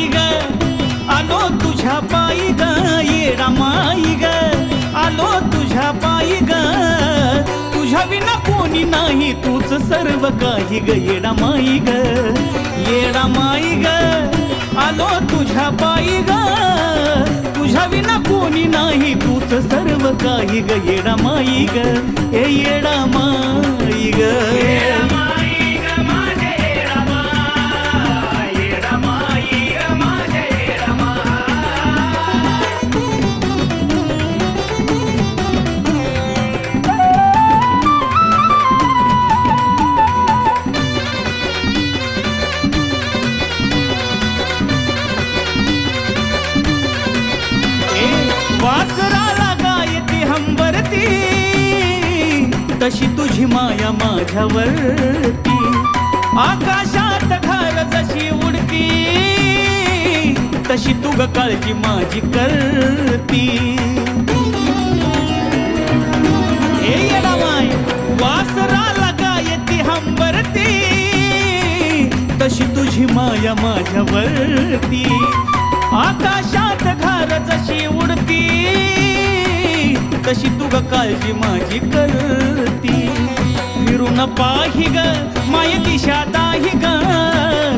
माई ग आलो तुझ्या पायी ग येडा माई ग आलो तुझ्या पायी ग तुझ्या विना कोणी नाही तूच सर्व काही ग येडा माई ग येडा माई ग आलो तुझ्या पायी ग तुझ्या विना कोणी नाही तूच सर्व काही ग येडा माई ग हे येडा माई ग जशी तुझी माया माझ्यावरती. आकाशात घर जशी उडती तशी तुग काळजी माझी करती. Hey my वासराला गायती हंबरती. तशी तुझी माया माझ्यावरती. आकाशात घर जशी उडती तशी तुग काळजी माझी करती? फिरून पाही ग माय दिशा दाही ग.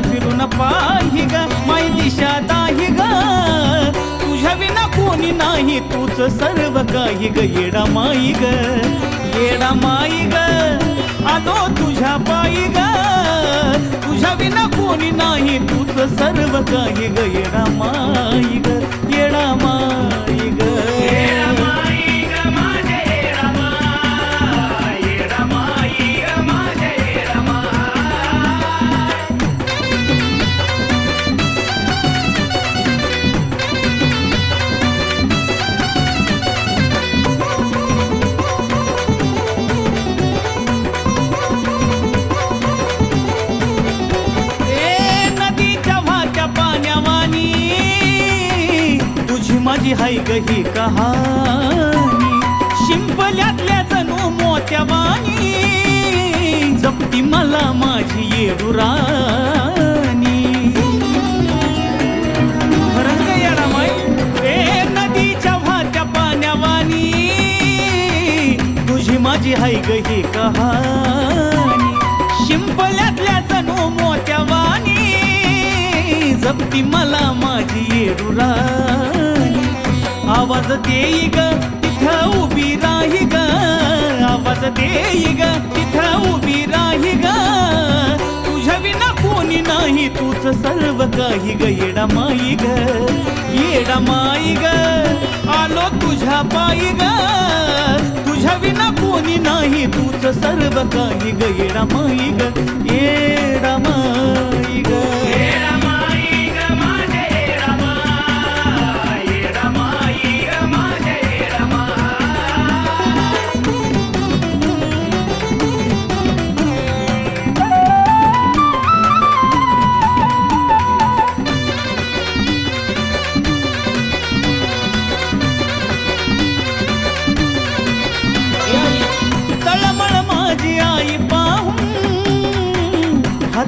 फिरून पाही ग माय दिशा दाही ग. तुझ्या विना कोणी नाही तूच सर्व काही ग. येडा माई ग येडा माई ग. आलो तुझ्या पायी ग. तुझ्या विना कोणी नाही तूच सर्व काही ग. येडा माई ग. माझी हाय गही कहाणी. शिंपल्यातल्या जणू मोत्यावानी जपती मला माझी येडुराणी खरंच ग येडा माय? ए नदीच्या वाहत्या पाण्यावानी तुझी माझी हाय गही कहाणी. शिंपल्यातल्या जणू मोत्यावानी जपती मला माझी येडुराणी आवाज देई ग तिथं उभी राही ग. आवाज देई ग तिथं उभी राही ग. तुझ्या विना कोणी नाही तूच सर्व काही ग. येडा माई ग येडा माई ग. आलो तुझ्या पायी ग. तुझ्या विना कोणी नाही तूच सर्व काही ग. येडा माई ग ये.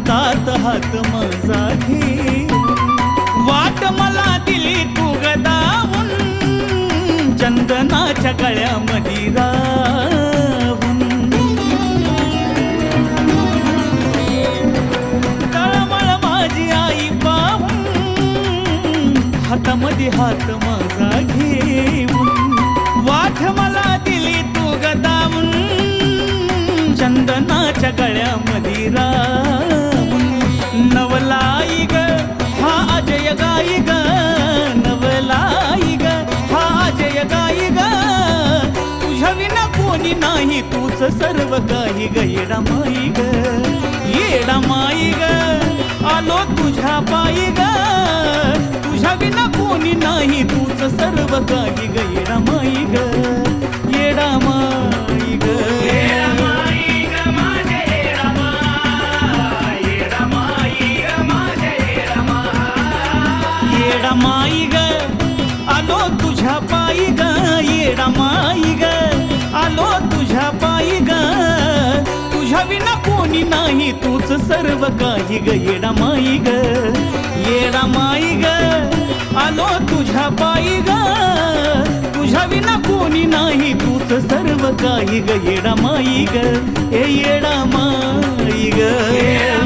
हातात हात माझा घे वाट मला दिली तू गदावून चंदनाच्या गळ्यामध्ये राहून. तळमळ माझी आई पाहून हातामध्ये हात माझा घेऊन. वाट मला दिली तू गदावून चंदनाच्या गळ्यामध्ये राहून. नाही तूच सर्व काही ग येडा माई ग. येडा माई ग आलो तुझ्या पायी ग. तुझ्या विना कोणी नाही तूच सर्व काही ग येडा माई ग. येडा माई ग. येडा माई ग विना कोणी नाही तूच सर्व काही ग येडा माई ग. येडा माई ग आलो तुझ्या पायी ग. तुझ्या विना कोणी नाही तूच सर्व काही ग येडा माई ग. ए येडा माई ग.